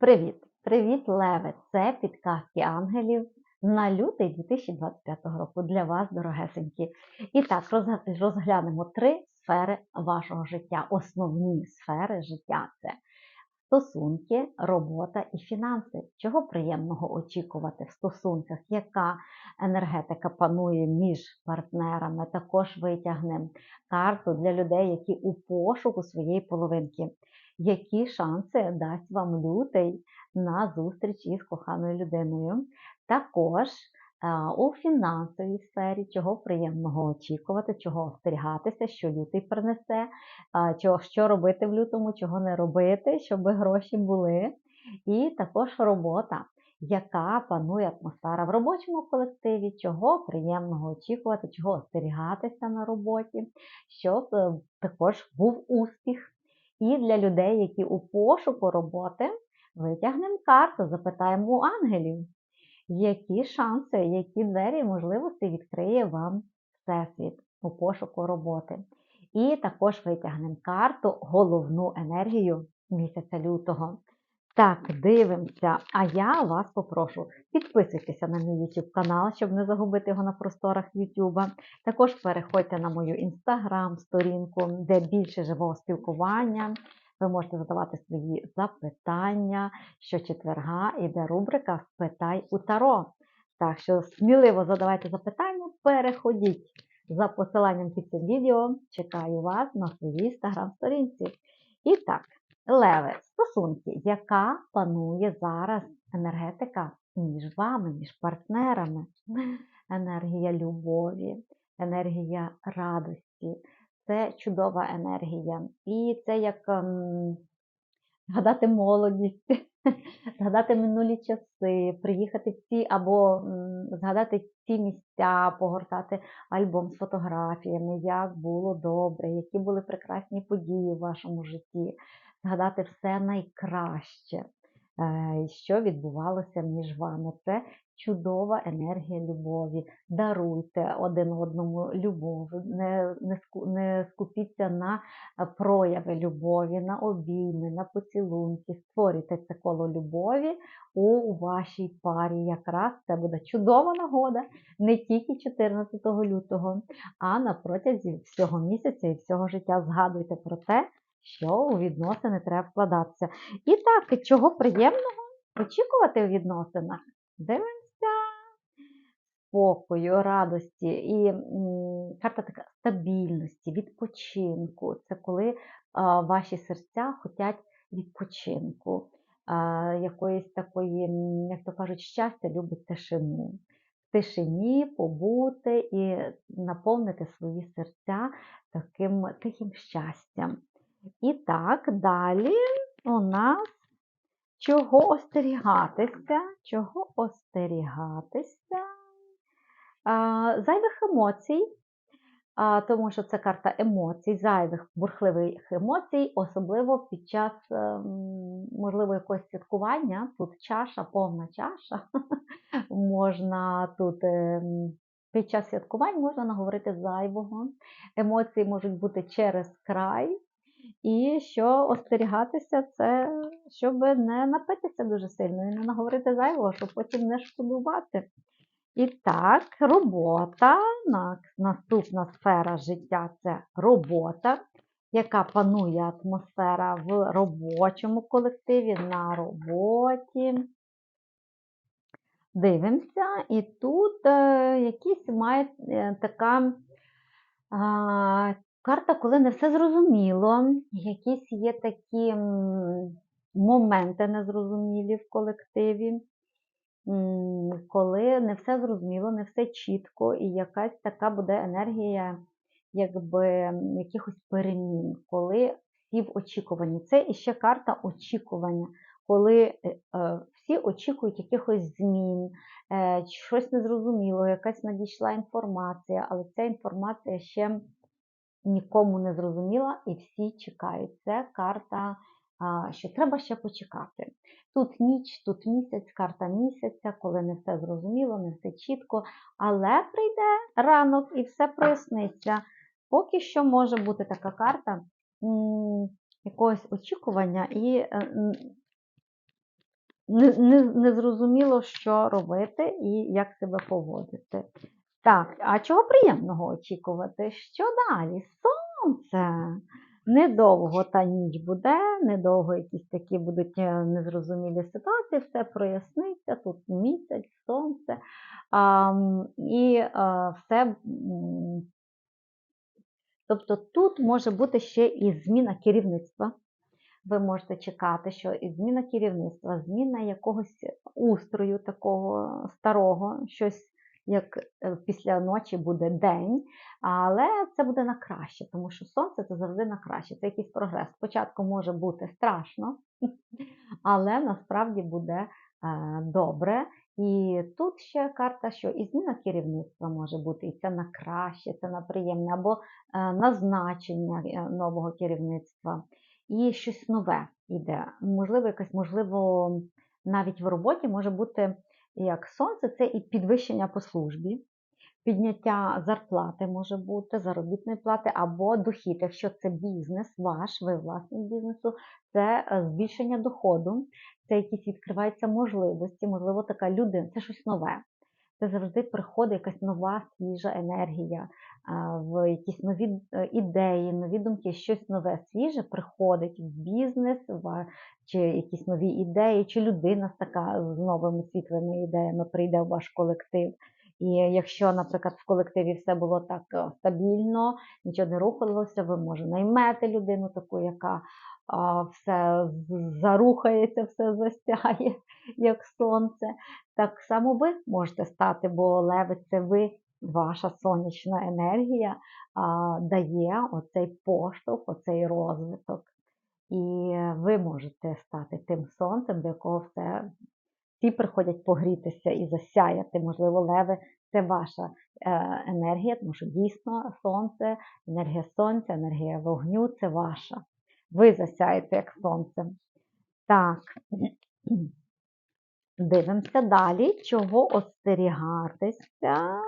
Привіт! Привіт, Леве! Це підказки ангелів на лютий 2025 року для вас, дорогесенькі. І так, розглянемо три сфери вашого життя. Основні сфери життя це стосунки, робота і фінанси. Чого приємного очікувати в стосунках? Яка енергетика панує між партнерами? Також витягнемо карту для людей, які у пошуку своєї половинки. Які шанси дасть вам лютий на зустріч із коханою людиною? Також у фінансовій сфері, чого приємного очікувати, чого остерігатися, що лютий принесе, що робити в лютому, чого не робити, щоб гроші були. І також робота, яка панує атмосфера в робочому колективі, чого приємного очікувати, чого остерігатися на роботі, щоб е, також був успіх. І для людей, які у пошуку роботи, витягнемо карту, запитаємо у ангелів, які шанси, які двері можливості відкриє вам Всесвіт у пошуку роботи. І також витягнемо карту, головну енергію місяця лютого. Так, дивимося. А я вас попрошу, підписуйтеся на мій YouTube канал, щоб не загубити його на просторах YouTube. Також переходьте на мою інстаграм сторінку, де більше живого спілкування. Ви можете задавати свої запитання. Щочетверга іде рубрика Спитай у Таро. Так що сміливо задавайте запитання, переходіть за посиланням під цим відео. Чекаю вас на своїй інстаграм-сторінці. І так, Леве, стосунки, яка панує зараз енергетика між вами, між партнерами? Енергія любові, енергія радості. Це чудова енергія. І це як ем, згадати молодість, згадати минулі часи, приїхати в ці або м, згадати ці місця, погортати альбом з фотографіями, як було добре, які були прекрасні події в вашому житті, згадати все найкраще, е, що відбувалося між вами. Це чудова енергія любові. Даруйте один одному любов, не, не, не скупіться на прояви любові, на обійми, на поцілунки. Створюйте це коло любові у вашій парі. Якраз це буде чудова нагода не тільки 14 лютого, а на протязі всього місяця і всього життя. Згадуйте про те, що у відносини треба вкладатися. І так, чого приємного очікувати у відносинах? Дивимося спокою, радості і карта така стабільності, відпочинку. Це коли а, ваші серця хочуть відпочинку, а, якоїсь такої, як то кажуть, щастя любить тишину. В тишині побути і наповнити свої серця таким тихим щастям. І так, далі у нас чого остерігатися, чого остерігатися зайвих емоцій, тому що це карта емоцій, зайвих бурхливих емоцій, особливо під час, ем, можливо, якогось святкування. Тут чаша, повна чаша. можна тут ем, під час святкувань можна наговорити зайвого. Емоції можуть бути через край. І що остерігатися, це щоб не напитися дуже сильно і не наговорити зайвого, щоб потім не шкодувати. І так, робота. Наступна сфера життя це робота, яка панує атмосфера в робочому колективі, на роботі. Дивимося, і тут е, якісь має е, така карта, коли не все зрозуміло, якісь є такі моменти незрозумілі в колективі коли не все зрозуміло, не все чітко, і якась така буде енергія якби якихось перемін, коли всі в очікуванні. Це іще карта очікування, коли е, е, всі очікують якихось змін, е, щось незрозуміло, якась надійшла інформація, але ця інформація ще нікому не зрозуміла і всі чекають. Це карта, що треба ще почекати. Тут ніч, тут місяць, карта місяця, коли не все зрозуміло, не все чітко, але прийде ранок і все проясниться. Поки що може бути така карта якогось очікування і е, м, не, не, що робити і як себе поводити. Так, а чого приємного очікувати? Що далі? Сонце. Недовго та ніч буде, недовго якісь такі будуть е, незрозумілі ситуації, все проясниться, тут місяць, сонце. А, і а, все. Тобто тут може бути ще і зміна керівництва. Ви можете чекати, що і зміна керівництва, зміна якогось устрою такого старого, щось як е, після ночі буде день, але це буде на краще, тому що сонце це завжди на краще, це якийсь прогрес. Спочатку може бути страшно, але насправді буде е, добре. І тут ще карта, що і зміна керівництва може бути, і це на краще, це на приємне, або е, назначення нового керівництва, і щось нове йде. Можливо, якась, можливо, навіть в роботі може бути як сонце, це і підвищення по службі, підняття зарплати може бути, заробітної плати або дохід. Якщо це бізнес, ваш, ви власник бізнесу, це е, збільшення доходу, це якісь відкриваються можливості, можливо, така людина, це щось нове. Це завжди приходить якась нова свіжа енергія, в якісь нові е, ідеї, нові думки, щось нове свіже приходить в бізнес, в, чи якісь нові ідеї, чи людина така з новими світлими ідеями прийде в ваш колектив. І якщо, наприклад, в колективі все було так е, стабільно, нічого не рухалося, ви може наймете людину таку, яка все зарухається, все засяє, як сонце. Так само ви можете стати, бо леви це ви, ваша сонячна енергія а, дає оцей поштовх, оцей розвиток. І ви можете стати тим сонцем, до якого все всі приходять погрітися і засяяти. Можливо, леви це ваша е, енергія, тому що дійсно сонце, енергія сонця, енергія вогню це ваша. Ви засяєте як сонце. Так. Дивимося далі, чого остерігатися.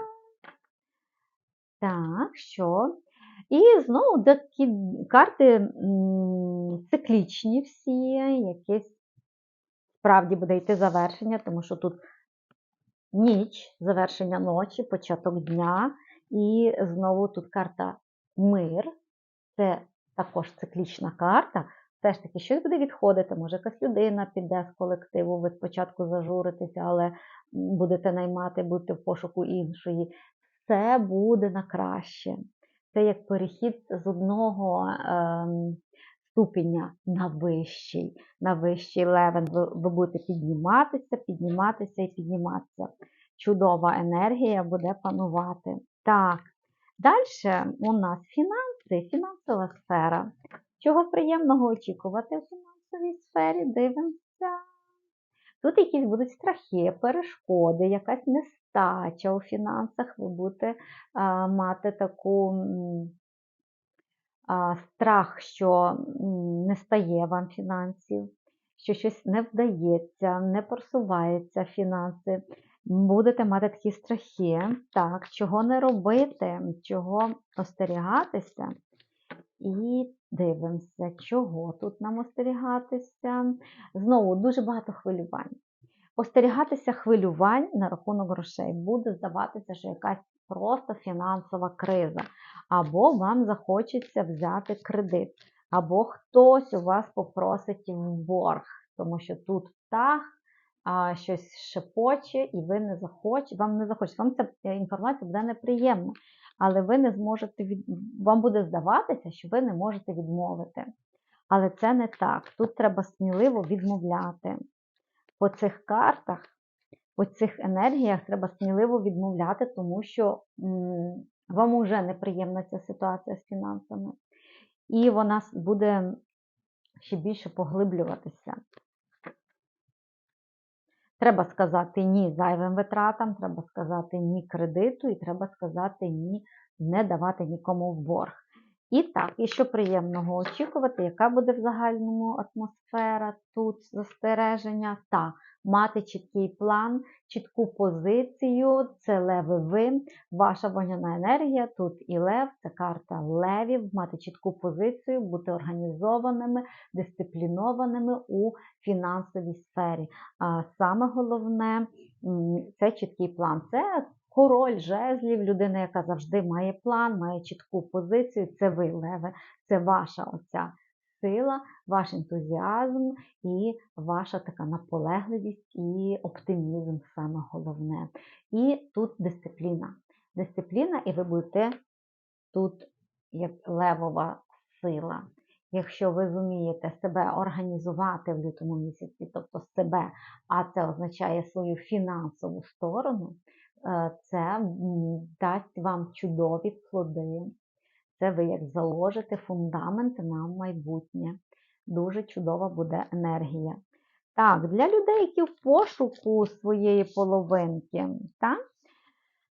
Так, що? І знову такі карти циклічні всі, якесь справді буде йти завершення, тому що тут ніч, завершення ночі, початок дня. І знову тут карта мир. Це також циклічна карта. Все ж таки, щось буде відходити, може якась людина піде з колективу, ви спочатку зажуритеся, але будете наймати, будете в пошуку іншої. Все буде на краще. Це як перехід з одного ем, ступеня на вищий, на вищий левел. Ви, будете підніматися, підніматися і підніматися. Чудова енергія буде панувати. Так, далі у нас фінанси, фінансова сфера. Чого приємного очікувати в фінансовій сфері? Дивимося. Тут якісь будуть страхи, перешкоди, якась нестача у фінансах. Ви будете мати таку страх, що не стає вам фінансів, що щось не вдається, не просувається фінанси. Будете мати такі страхи, так, чого не робити, чого остерігатися. І дивимося, чого тут нам остерігатися. Знову дуже багато хвилювань. Остерігатися хвилювань на рахунок грошей. Буде здаватися, що якась просто фінансова криза. Або вам захочеться взяти кредит, або хтось у вас попросить в борг, тому що тут птах а, щось шепоче, і ви не захочете, вам не захочеться. Вам ця е, інформація буде неприємна але ви не зможете від... вам буде здаватися, що ви не можете відмовити. Але це не так. Тут треба сміливо відмовляти. По цих картах, по цих енергіях треба сміливо відмовляти, тому що вам вже неприємна ця ситуація з фінансами. І вона буде ще більше поглиблюватися. Треба сказати ні зайвим витратам, треба сказати ні кредиту, і треба сказати ні, не давати нікому в борг. І так, і що приємного очікувати, яка буде в загальному атмосфера тут застереження? Так, мати чіткий план, чітку позицію. Це леви ви, ваша вогняна енергія. Тут і лев, це карта левів, мати чітку позицію, бути організованими, дисциплінованими у фінансовій сфері. А саме головне це чіткий план. Це король жезлів, людина, яка завжди має план, має чітку позицію. Це ви, леве, це ваша оця сила, ваш ентузіазм і ваша така наполегливість і оптимізм саме головне. І тут дисципліна. Дисципліна, і ви будете тут як левова сила. Якщо ви зумієте себе організувати в лютому місяці, тобто себе, а це означає свою фінансову сторону, це дасть вам чудові плоди. Це ви як заложите фундамент на майбутнє. Дуже чудова буде енергія. Так, для людей, які в пошуку своєї половинки, так?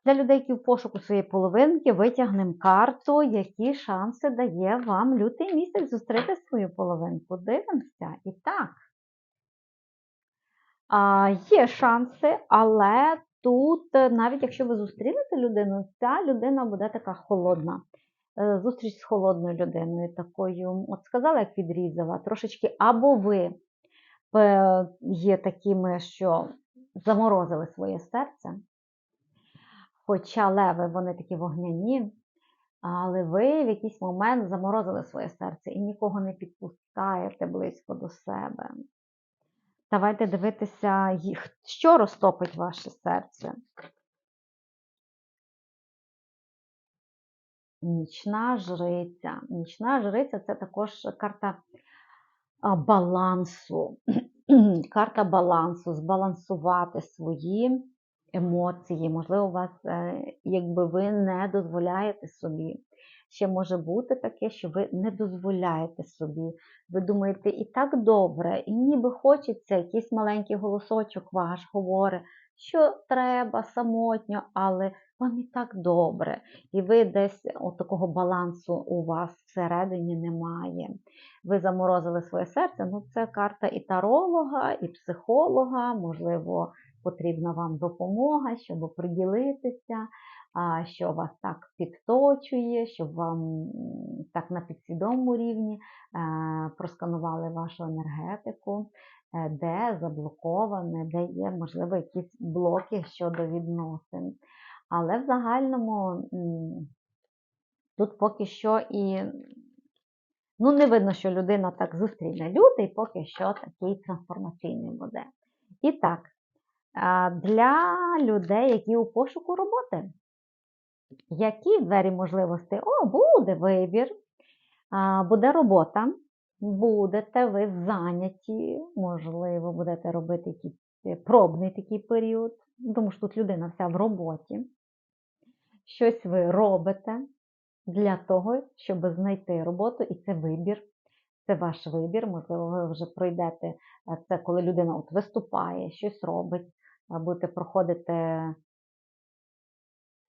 Для людей, які в пошуку своєї половинки, витягнемо карту, які шанси дає вам лютий місяць зустріти свою половинку. Дивимося. І так. А, Є шанси, але тут, е, навіть якщо ви зустрінете людину, ця людина буде така холодна. Е, Зустріч з холодною людиною, такою, от сказала, як відрізала, трошечки, або ви е, є такими, що заморозили своє серце. Хоча леви, вони такі вогняні, але ви в якийсь момент заморозили своє серце і нікого не підпускаєте близько до себе. Давайте дивитися, що розтопить ваше серце. Нічна жриця. Нічна жриця це також карта балансу. Карта балансу, збалансувати свої емоції. Можливо, у вас, е, якби ви не дозволяєте собі. Ще може бути таке, що ви не дозволяєте собі. Ви думаєте, і так добре, і ніби хочеться, якийсь маленький голосочок ваш говорить, що треба самотньо, але вам і так добре. І ви десь от такого балансу у вас всередині немає. Ви заморозили своє серце. Ну, це карта і таролога, і психолога, можливо, потрібна вам допомога, щоб приділитися, що вас так підточує, щоб вам так на підсвідомому рівні е, просканували вашу енергетику, е, де заблоковане, де є, можливо, якісь блоки щодо відносин. Але в загальному тут поки що і ну, не видно, що людина так зустріне лютий, поки що такий трансформаційний буде. І так, для людей, які у пошуку роботи, які двері можливостей? О, буде вибір, буде робота, будете ви зайняті, можливо, будете робити якийсь е, пробний такий період, тому що тут людина вся в роботі. Щось ви робите для того, щоб знайти роботу, і це вибір. Це ваш вибір, можливо, ви вже пройдете е, це, коли людина от виступає, щось робить, будете проходити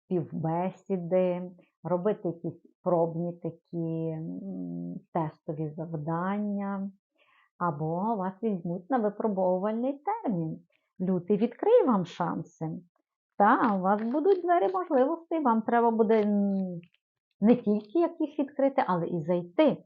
співбесіди, робити якісь пробні такі тестові завдання, або вас візьмуть на випробовувальний термін. Лютий відкриє вам шанси. Та, у вас будуть двері можливостей, вам треба буде не тільки їх відкрити, але і зайти.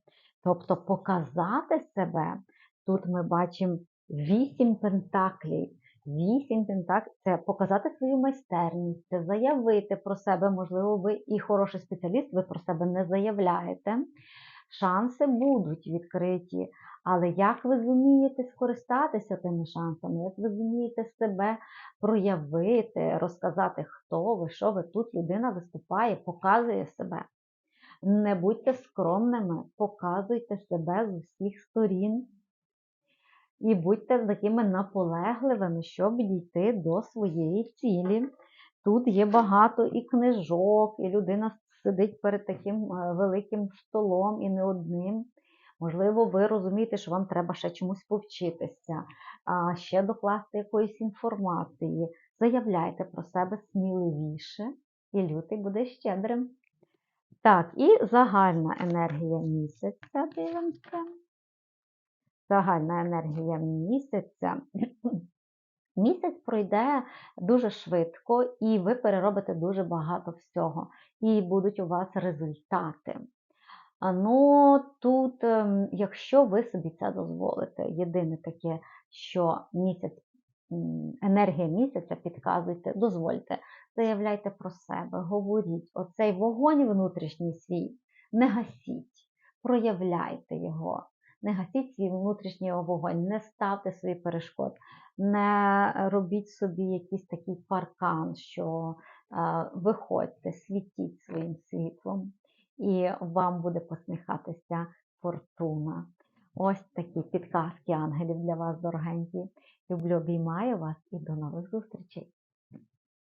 Тобто показати себе. Тут ми бачимо вісім пентаклів. Вісім пентаклів це показати свою майстерність, це заявити про себе. Можливо, ви і хороший спеціаліст, ви про себе не заявляєте. Шанси будуть відкриті, але як ви зумієте скористатися тими шансами, як ви зумієте себе проявити, розказати, хто ви, що ви тут людина виступає, показує себе. Не будьте скромними, показуйте себе з усіх сторін. І будьте такими наполегливими, щоб дійти до своєї цілі. Тут є багато і книжок, і людина сидить перед таким е, великим столом і не одним. Можливо, ви розумієте, що вам треба ще чомусь повчитися, ще докласти якоїсь інформації. Заявляйте про себе сміливіше, і лютий буде щедрим. Так, і загальна енергія місяця, дивимося. Загальна енергія місяця. Місяць пройде дуже швидко, і ви переробите дуже багато всього, і будуть у вас результати. Ну, тут, ем, якщо ви собі це дозволите, єдине таке, що місяць, енергія місяця підказуйте, дозвольте, заявляйте про себе, говоріть, оцей вогонь внутрішній свій, не гасіть, проявляйте його. Не гасіть свій внутрішній вогонь, не ставте свої перешкод, не робіть собі якийсь такий паркан, що е, виходьте, світіть своїм світлом, і вам буде посміхатися фортуна. Ось такі підказки ангелів для вас, дорогенькі. Люблю, обіймаю вас і до нових зустрічей.